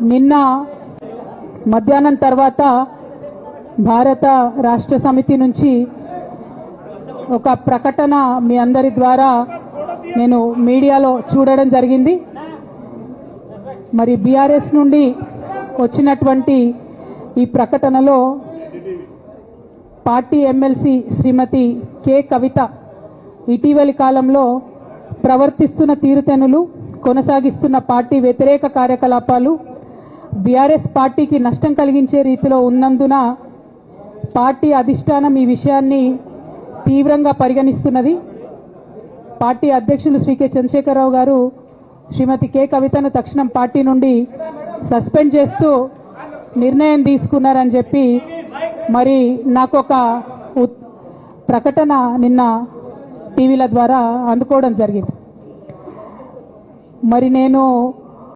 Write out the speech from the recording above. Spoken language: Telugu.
నిన్న మధ్యాహ్నం తర్వాత భారత రాష్ట్ర సమితి నుంచి ఒక ప్రకటన మీ అందరి ద్వారా నేను మీడియాలో చూడడం జరిగింది. మరి బీఆర్ఎస్ నుండి వచ్చినటువంటి ఈ ప్రకటనలో party MLC Shrimati K Kavitha ఇటీవలి కాలంలో ప్రవర్తిస్తున్న తీరుతెనులు కొనసాగిస్తున్న పార్టీ వ్యతిరేక కార్యకలాపాలు బీఆర్ఎస్ పార్టీకి నష్టం కలిగించే రీతిలో ఉన్నందున పార్టీ అధిష్టానం ఈ విషయాన్ని తీవ్రంగా పరిగణిస్తున్నది. పార్టీ అధ్యక్షులు శ్రీ కె చంద్రశేఖరరావు గారు శ్రీమతి కె కవితను తక్షణం పార్టీ నుండి సస్పెండ్ చేస్తూ నిర్ణయం తీసుకున్నారని చెప్పి మరి నాకు ఒక ప్రకటన నిన్న టీవీల ద్వారా అందుకోవడం జరిగింది. మరి నేను